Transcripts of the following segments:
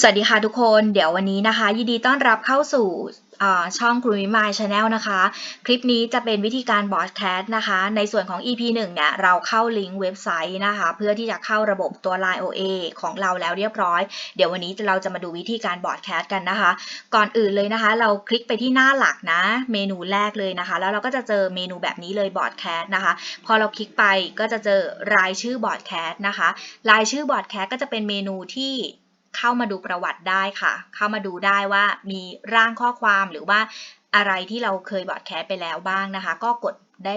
สวัสดีค่ะทุกคน เดี๋ยววันนี้นะคะ ยินดีต้อนรับเข้าสู่ช่องครูมิมายชาแนลนะคะ คลิปนี้จะเป็นวิธีการบอ d แคสต์นะคะ ในส่วนของ EP 1 เนี่ย เราเข้าลิงก์เว็บไซต์นะคะ เพื่อที่จะเข้าระบบตัว Line OA ของเราแล้วเรียบร้อย เดี๋ยววันนี้เราจะมาดูวิธีการบอ d แคสต์กันนะคะ ก่อนอื่นเลยนะคะ เราคลิกไปที่หน้าหลักนะ เมนูแรกเลยนะคะ แล้วเราก็จะเจอเมนูแบบนี้เลยบอ d แคสต์นะคะ พอเราคลิกไปก็จะเจอรายชื่อบอ d แคสต์นะคะ รายชื่อบอ d แคสต์ก็จะเป็นเมนูที่ เข้ามาดูประวัติได้ค่ะ เข้ามาดูได้ว่ามีร่างข้อความหรือว่าอะไรที่เราเคยบอดแคสไปแล้วบ้างนะคะ ก็กดได้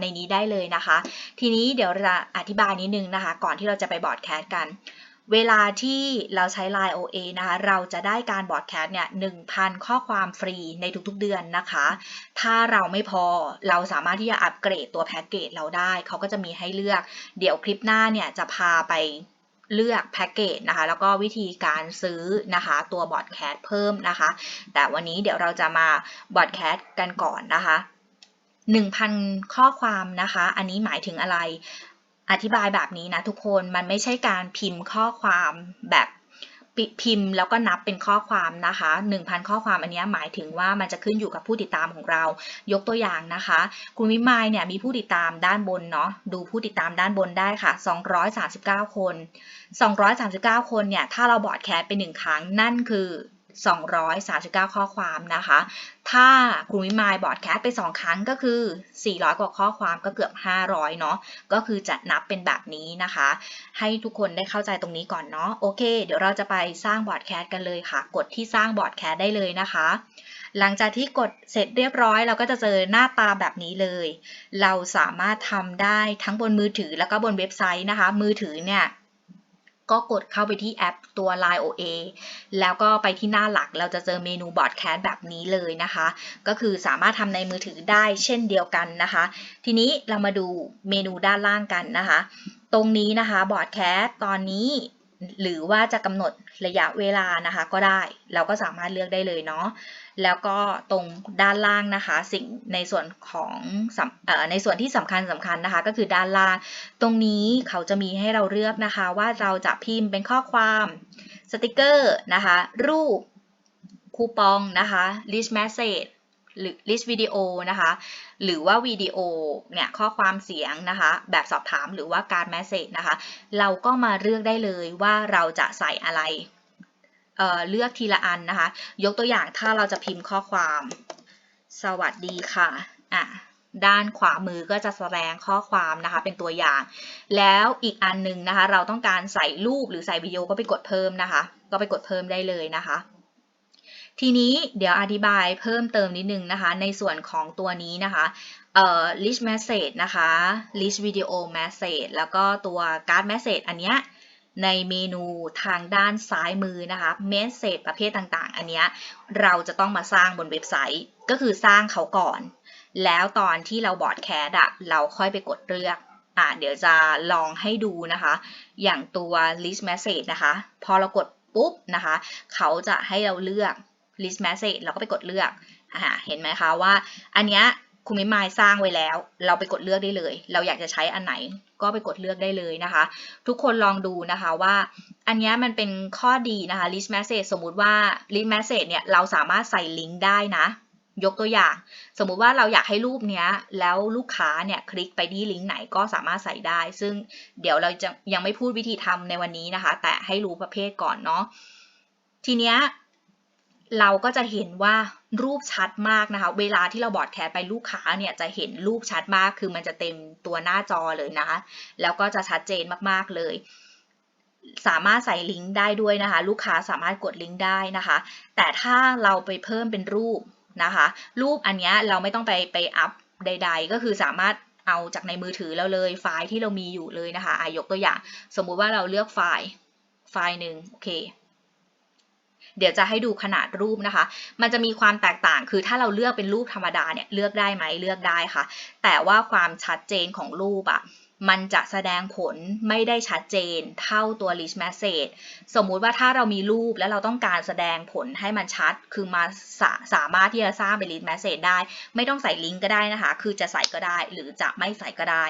ในนี้ได้เลยนะคะ ทีนี้เดี๋ยวเราอธิบายนิดนึงนะคะ ก่อนที่เราจะไปบอดแคสกัน เวลาที่เราใช้ Line OA นะคะ เราจะได้การบอดแคสต์เนี่ย1,000 ข้อความฟรีในทุกๆเดือนนะคะ ถ้าเราไม่พอเราสามารถที่จะอัปเกรดตัวแพ็กเกจเราได้ เขาก็จะมีให้เลือก เดี๋ยวคลิปหน้าเนี่ยจะพาไป เลือกแพ็กเกจนะคะ แล้วก็วิธีการซื้อนะคะ ตัวบอดแคสเพิ่มนะคะ แต่วันนี้เดี๋ยวเราจะมาบอดแคสกันก่อนนะคะ 1,000 ข้อความนะคะ อันนี้หมายถึงอะไรอธิบายแบบนี้นะทุกคนมันไม่ใช่การพิมพ์ข้อความแบบ พิมพ์แล้วก็นับเป็นข้อความนะคะ 1,000 ข้อความอันนี้หมายถึงว่ามันจะขึ้นอยู่กับผู้ติดตามของเรา ยกตัวอย่างนะคะ คุณวิมายเนี่ยมีผู้ติดตามด้านบนเนาะ ดูผู้ติดตามด้านบนได้ค่ะ 239 คน 239 คนเนี่ย ถ้าเราบอดแคสไปหนึ่งครั้งนั่นคือ 239 ข้อความนะคะ ถ้าครูวิมายบอดแคสไป 2 ครั้งก็คือ 400 กว่าข้อความก็เกือบ 500 เนาะ ก็คือจะนับเป็นแบบนี้นะคะ ให้ทุกคนได้เข้าใจตรงนี้ก่อนเนาะ โอเค เดี๋ยวเราจะไปสร้างบอดแคสกันเลยค่ะ กดที่สร้างบอดแคสได้เลยนะคะ หลังจากที่กดเสร็จเรียบร้อย เราก็จะเจอหน้าตาแบบนี้เลย เราสามารถทำได้ทั้งบนมือถือแล้วก็บนเว็บไซต์นะคะ มือถือเนี่ย ก็กดเข้าไปที่แอปตัว Line OA แล้วก็ไปที่หน้าหลักเราจะเจอเมนูบอร์ดแคสแบบนี้เลยนะคะ ก็คือสามารถทำในมือถือได้เช่นเดียวกันนะคะ ทีนี้เรามาดูเมนูด้านล่างกันนะคะ ตรงนี้นะคะบอร์ดแคสตอนนี้ หรือว่าจะกำหนดระยะเวลานะคะก็ได้ เราก็สามารถเลือกได้เลยเนาะแล้วก็ตรงด้านล่างนะคะ สิ่งในส่วนของในส่วนที่สำคัญสำคัญนะคะ ก็คือด้านล่าง ตรงนี้เขาจะมีให้เราเลือกนะคะ ว่าเราจะพิมพ์เป็นข้อความสติกเกอร์นะคะ รูปคูปองนะคะ list message หรือ list วิดีโอนะคะ หรือว่าวิดีโอเนี่ยข้อความเสียงนะคะ แบบสอบถามหรือว่าการ message นะคะ เราก็มาเลือกได้เลยว่าเราจะใส่อะไรเเลือกทีละอันนะคะ ยกตัวอย่างถ้าเราจะพิมพ์ข้อความ สวัสดีค่ะอะด้านขวามือก็จะแสดงข้อความนะคะเป็นตัวอย่าง แล้วอีกอันหนึงนะคะ เราต้องการใส่รูปหรือใส่วิดีโอก็ไปกดเพิ่มนะคะ ก็ไปกดเพิ่มได้เลยนะคะ ทีนี้เดี๋ยวอธิบายเพิ่มเติมนิดนึงนะคะ ในส่วนของตัวนี้นะคะเอ่อ list message นะคะ list video message แล้วก็ตัว card message อันเนี้ยในเมนูทางด้านซ้ายมือนะคะ message ประเภทต่างๆ อันเนี้ยเราจะต้องมาสร้างบนเว็บไซต์ก็คือสร้างเขาก่อน แล้วตอนที่เราบอร์ดแคสอะเราค่อยไปกดเลือกอะเดี๋ยวจะลองให้ดูนะคะ อย่างตัว list message นะคะ พอเรากดปุ๊บนะคะ เขาจะให้เราเลือก list message เราก็ไปกดเลือกอ่าเห็นไหมคะว่า อันเนี้ยคุณมิมายสร้างไว้แล้ว เราไปกดเลือกได้เลย เราอยากจะใช้อันไหนก็ไปกดเลือกได้เลยนะคะ ทุกคนลองดูนะคะว่า อันนี้มันเป็นข้อดีนะคะ list message สมมุติว่า list message เนี่ยเราสามารถใส่ลิงก์ได้นะ ยกตัวอย่าง สมมุติว่าเราอยากให้รูปเนี้ย แล้วลูกค้าเนี่ยคลิกไปที่ลิงก์ไหนก็สามารถใส่ได้ ซึ่งเดี๋ยวเราจะยังไม่พูดวิธีทำในวันนี้นะคะ แต่ให้รู้ประเภทก่อนเนาะทีเนี้ย เราก็จะเห็นว่ารูปชัดมากนะคะ เวลาที่เราบอดแคสไปลูกค้าเนี่ยจะเห็นรูปชัดมาก คือมันจะเต็มตัวหน้าจอเลยนะคะ แล้วก็จะชัดเจนมากๆเลย สามารถใส่ลิงก์ได้ด้วยนะคะ ลูกค้าสามารถกดลิงก์ได้นะคะ แต่ถ้าเราไปเพิ่มเป็นรูปนะคะ รูปอันนี้เราไม่ต้องไปไปอัพใด ๆ ก็คือสามารถเอาจากในมือถือเราเลยไฟล์ที่เรามีอยู่เลยนะคะอายกตัวอย่าง สมมุติว่าเราเลือกไฟล์ไฟล์หนึ่งโอเค เดี๋ยวจะให้ดูขนาดรูปนะคะ มันจะมีความแตกต่างคือถ้าเราเลือกเป็นรูปธรรมดาเนี่ยเลือกได้ไหมเลือกได้ค่ะ แต่ว่าความชัดเจนของรูปอะ่ะมันจะแสดงผลไม่ได้ชัดเจนเท่าตัว list message สมมุติว่าถ้าเรามีรูปแล้วเราต้องการแสดงผลให้มันชัด คือมาสาสามารถที่จะสร้างเป็น list message ได้ ไม่ต้องใส่ลิงก์ก็ได้นะคะ คือจะใส่ก็ได้ หรือจะไม่ใส่ก็ได้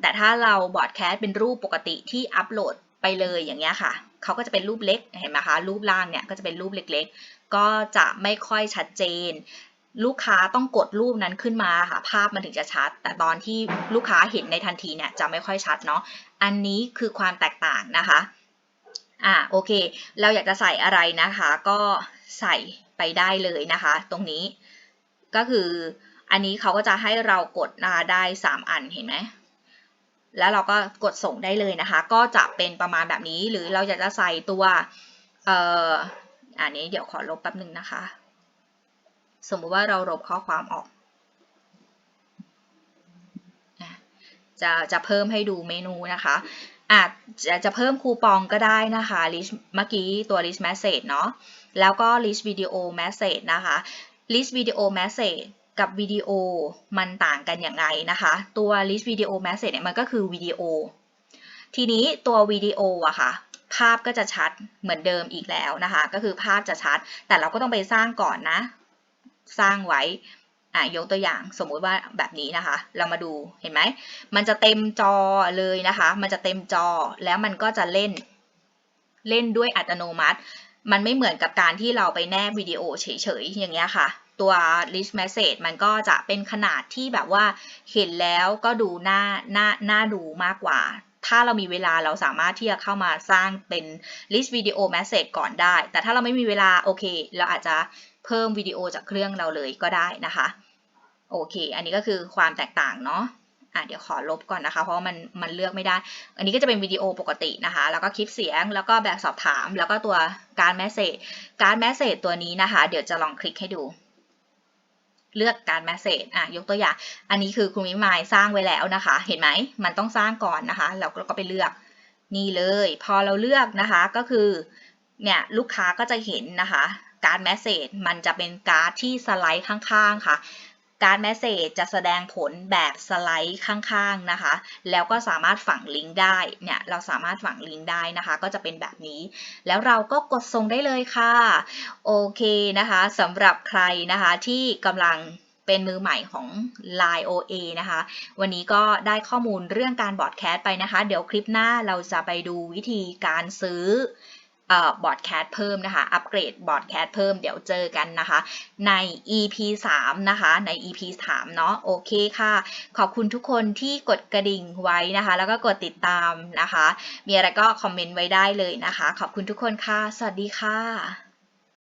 แต่ถ้าเราบอร์ดแคสเป็นรูปปกติที่อัปโหลดไปเลยอย่างเงี้ยค่ะ เขาก็จะเป็นรูปเล็กเห็นไหมคะรูปล่างเนี่ยก็จะเป็นรูปเล็กๆ ก็จะไม่ค่อยชัดเจน ลูกค้าต้องกดรูปนั้นขึ้นมาค่ะภาพมันถึงจะชัด แต่ตอนที่ลูกค้าเห็นในทันทีเนี่ยจะไม่ค่อยชัดเนาะอันนี้คือความแตกต่างนะคะอ่าโอเค เราอยากจะใส่อะไรนะคะ ก็ใส่ไปได้เลยนะคะ ตรงนี้ก็คืออันนี้เขาก็จะให้เรากดนะคะได้ 3 อันเห็นไหม แล้วเราก็กดส่งได้เลยนะคะ ก็จะเป็นประมาณแบบนี้หรือเราอยากจะใส่ตัวเอ่ออันนี้เดี๋ยวขอลบแป๊บหนึ่งนะคะ สมมุติว่าเราลบข้อความออก จะจะเพิ่มให้ดูเมนูนะคะอาจจะจะเพิ่มคูปองก็ได้นะคะ list เมื่อกี้ตัว list message เนาะแล้วก็ list video message นะคะ list video message กับวิดีโอมันต่างกันอย่างไรนะคะ ตัว list video message เนี่ยมันก็คือวิดีโอ ทีนี้ตัววิดีโออะค่ะ ภาพก็จะชัดเหมือนเดิมอีกแล้วนะคะ ก็คือภาพจะชัด แต่เราก็ต้องไปสร้างก่อนนะ สร้างไว้อะยกตัวอย่างสมมุติว่าแบบนี้นะคะ เรามาดูเห็นไหม มันจะเต็มจอเลยนะคะ มันจะเต็มจอแล้วมันก็จะเล่น เล่นด้วยอัตโนมัติ มันไม่เหมือนกับการที่เราไปแนบวิดีโอเฉยๆอย่างเงี้ยค่ะ ตัว list message มันก็จะเป็นขนาดที่แบบว่าเห็นแล้วก็ดูน่าน่าน่าดูมากกว่า ถ้าเรามีเวลาเราสามารถที่จะเข้ามาสร้างเป็น list video message ก่อนได้ แต่ถ้าเราไม่มีเวลาโอเค เราอาจจะเพิ่มวิดีโอจากเครื่องเราเลยก็ได้นะคะ โอเค อันนี้ก็คือความแตกต่างเนาะอะเดี๋ยวขอลบก่อนนะคะ เพราะมันมันเลือกไม่ได้ อันนี้ก็จะเป็นวิดีโอปกตินะคะ แล้วก็คลิปเสียง แล้วก็แบบสอบถาม แล้วก็ตัวการแมสเซจการแมสเซจตัวนี้นะคะ เดี๋ยวจะลองคลิกให้ดู เลือกการแมสเซจอะยกตัวอย่าง อันนี้คือคุณมิมายสร้างไว้แล้วนะคะ เห็นไหมมันต้องสร้างก่อนนะคะแล้วก็ไปเลือกนี่เลย พอเราเลือกนะคะก็คือเนี่ยลูกค้าก็จะเห็นนะคะ การแมสเซจมันจะเป็นการ์ดที่สไลด์ข้างๆค่ะ การแมสเซจจะแสดงผลแบบสไลด์ข้างๆนะคะ แล้วก็สามารถฝังลิงก์ได้ เนี่ยเราสามารถฝังลิงก์ได้นะคะ ก็จะเป็นแบบนี้ แล้วเราก็กดส่งได้เลยค่ะ โอเคนะคะสำหรับใครนะคะที่กำลังเป็นมือใหม่ของ Line OA นะคะ วันนี้ก็ได้ข้อมูลเรื่องการบอร์ดแคสต์ไปนะคะ เดี๋ยวคลิปหน้าเราจะไปดูวิธีการซื้อ บอร์ดแคสเพิ่มนะคะ อัปเกรดบอร์ดแคสเพิ่มเดี๋ยวเจอกันนะคะ ใน EP 3 นะคะ ใน EP 3 เนาะโอเคค่ะ ขอบคุณทุกคนที่กดกระดิ่งไว้นะคะ แล้วก็กดติดตามนะคะ มีอะไรก็คอมเมนต์ไว้ได้เลยนะคะ ขอบคุณทุกคนค่ะ สวัสดีค่ะ